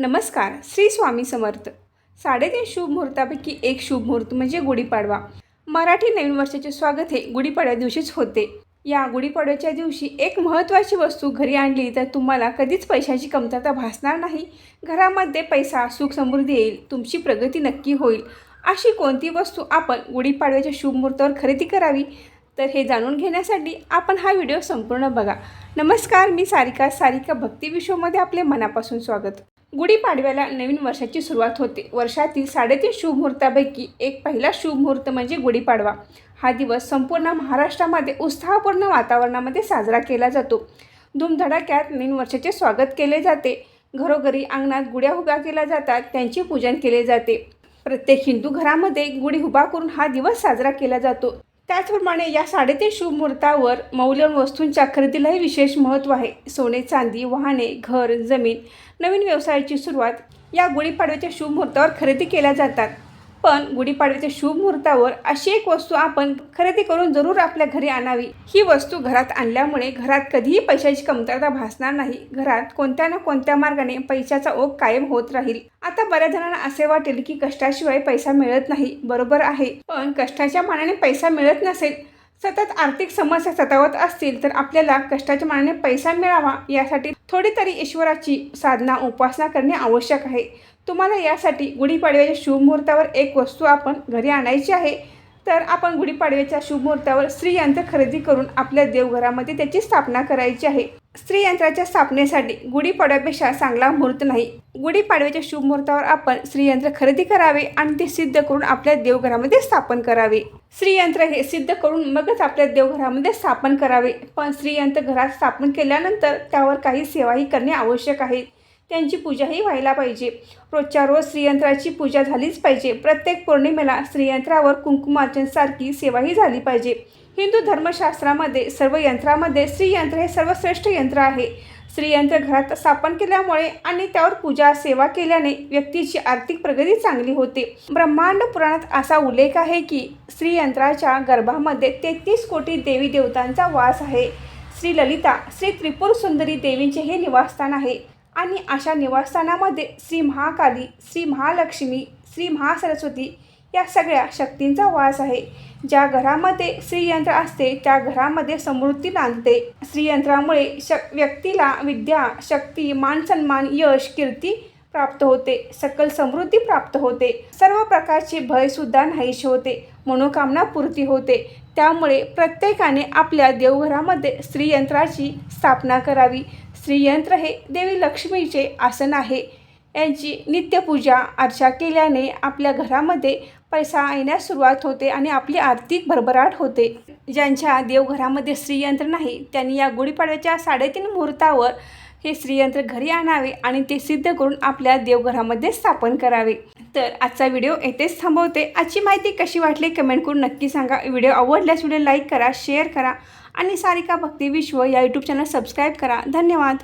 नमस्कार श्री स्वामी समर्थ. साडेतीन शुभ मुहूर्तापैकी एक शुभ मुहूर्त म्हणजे गुढीपाडवा. मराठी नवीन वर्षाचे स्वागत हे गुढीपाडव्या दिवशीच होते. या गुढीपाडव्याच्या दिवशी एक महत्त्वाची वस्तू घरी आणली तर तुम्हाला कधीच पैशाची कमतरता भासणार नाही. घरामध्ये पैसा सुख समृद्धी येईल तुमची प्रगती नक्की होईल. अशी कोणती वस्तू आपण गुढीपाडव्याच्या शुभ मुहूर्तावर खरेदी करावी? तर हे जाणून घेण्यासाठी आपण हा व्हिडिओ संपूर्ण बघा. नमस्कार मी सारिका. सारिका भक्ती विश्वमध्ये आपले मनापासून स्वागत. गुढीपाडव्याला नवीन वर्षाची सुरुवात होते. वर्षातील साडेतीन शुभ मुहूर्तापैकी एक पहिला शुभ मुहूर्त म्हणजे गुढीपाडवा. हा दिवस संपूर्ण महाराष्ट्रामध्ये उत्साहपूर्ण वातावरणामध्ये साजरा केला जातो. धूमधडाक्यात नवीन वर्षाचे स्वागत केले जाते. घरोघरी अंगणात गुढ्या उभ्या केल्या जातात. त्यांचे पूजन केले जाते. प्रत्येक हिंदू घरामध्ये गुढी उभा करून हा दिवस साजरा केला जातो. त्याचप्रमाणे या साडेतीन शुभमुहूर्तावर मौल्यवान वस्तूंच्या खरेदीलाही विशेष महत्त्व आहे. सोने चांदी वाहने घर जमीन नवीन व्यवसायाची सुरुवात या गुढीपाडव्याच्या शुभमुहूर्तावर खरेदी केल्या जातात. पण गुढीपाडव्याच्या शुभ मुहूर्तावर अशी एक वस्तू आपण खरेदी करून जरूर आपल्या घरी आणावी. ही वस्तू घरात आणल्यामुळे घरात कधीही पैशाची कमतरता भासणार नाही. घरात कोणत्या ना कोणत्या मार्गाने पैशाचा ओघ कायम होत राहील. आता बऱ्याच जणांना असे वाटेल की कष्टाशिवाय पैसा मिळत नाही. बरोबर आहे. पण कष्टाच्या मानाने पैसा मिळत नसेल सतत आर्थिक समस्या सतावत असतील तर आपल्याला कष्टाच्या मानाने पैसा मिळावा यासाठी थोडी तरी ईश्वराची साधना उपासना करणे आवश्यक आहे. तुम्हाला यासाठी गुढीपाडव्याच्या शुभ मुहूर्तावर एक वस्तू आपण घरी आणायची आहे. तर आपण गुढीपाडव्याच्या शुभ मुहूर्तावर स्त्रीयंत्र खरेदी करून आपल्या देवघरामध्ये त्याची स्थापना करायची आहे. स्त्रीयंत्राच्या स्थापनेसाठी गुढीपाडव्यापेक्षा चांगला मुहूर्त नाही. गुढीपाडव्याच्या शुभ मुहूर्तावर आपण श्रीयंत्र खरेदी करावे आणि ते सिद्ध करून आपल्या देवघरामध्ये स्थापन करावे. श्रीयंत्र हे सिद्ध करून मगच आपल्या देवघरामध्ये स्थापन करावे. पण श्रीयंत्र घरात स्थापन केल्यानंतर त्यावर काही सेवाही करणे आवश्यक आहे. त्यांची पूजाही व्हायला पाहिजे. रोजच्या रोज श्रीयंत्राची पूजा झालीच पाहिजे. प्रत्येक पौर्णिमेला श्रीयंत्रावर कुंकुमार्चनसारखी सेवाही झाली पाहिजे. हिंदू धर्मशास्त्रामध्ये सर्व यंत्रामध्ये श्रीयंत्र हे सर्वश्रेष्ठ यंत्र आहे. स्त्रियांच्या घरात स्थापन केल्यामुळे आणि त्यावर पूजा सेवा केल्याने व्यक्तीची आर्थिक प्रगती चांगली होते. ब्रह्मांड पुराणात असा उल्लेख आहे की श्रीयंत्राच्या गर्भामध्ये तेहतीस कोटी देवी देवतांचा वास आहे. श्री ललिता श्री त्रिपुर सुंदरी देवींचे हे निवासस्थान आहे. आणि अशा निवासस्थानामध्ये श्री महाकाली श्री महालक्ष्मी श्री महासरस्वती या सगळ्या शक्तींचा वास आहे. ज्या घरामध्ये श्रीयंत्र असते त्या घरामध्ये समृद्धी नांदते. श्रीयंत्रामुळे श व्यक्तीला विद्या शक्ती मानसन्मान यश कीर्ती प्राप्त होते. सकल समृद्धी प्राप्त होते. सर्व प्रकारचे भयसुद्धा नाहीसे होते. मनोकामना पूर्ती होते. त्यामुळे प्रत्येकाने आपल्या देवघरामध्ये स्त्रीयंत्राची स्थापना करावी. स्त्रीयंत्र हे देवी लक्ष्मीचे आसन आहे. यांची नित्यपूजा अर्चा केल्याने आपल्या घरामध्ये पैसा येण्यास सुरुवात होते आणि आपली आर्थिक भरभराट होते. ज्यांच्या देवघरामध्ये श्रीयंत्र नाही त्यांनी या गुढीपाडव्याच्या साडेतीन मुहूर्तावर हे श्रीयंत्र घरी आणावे आणि ते सिद्ध करून आपल्या देवघरामध्ये स्थापन करावे. तर आजचा व्हिडिओ येथेच थांबवते. आजची माहिती कशी वाटली कमेंट करून नक्की सांगा. व्हिडिओ आवडल्यास व्हिडिओ लाईक करा शेअर करा आणि सारिका भक्ती विश्व या यूट्यूब चॅनल सबस्क्राईब करा. धन्यवाद.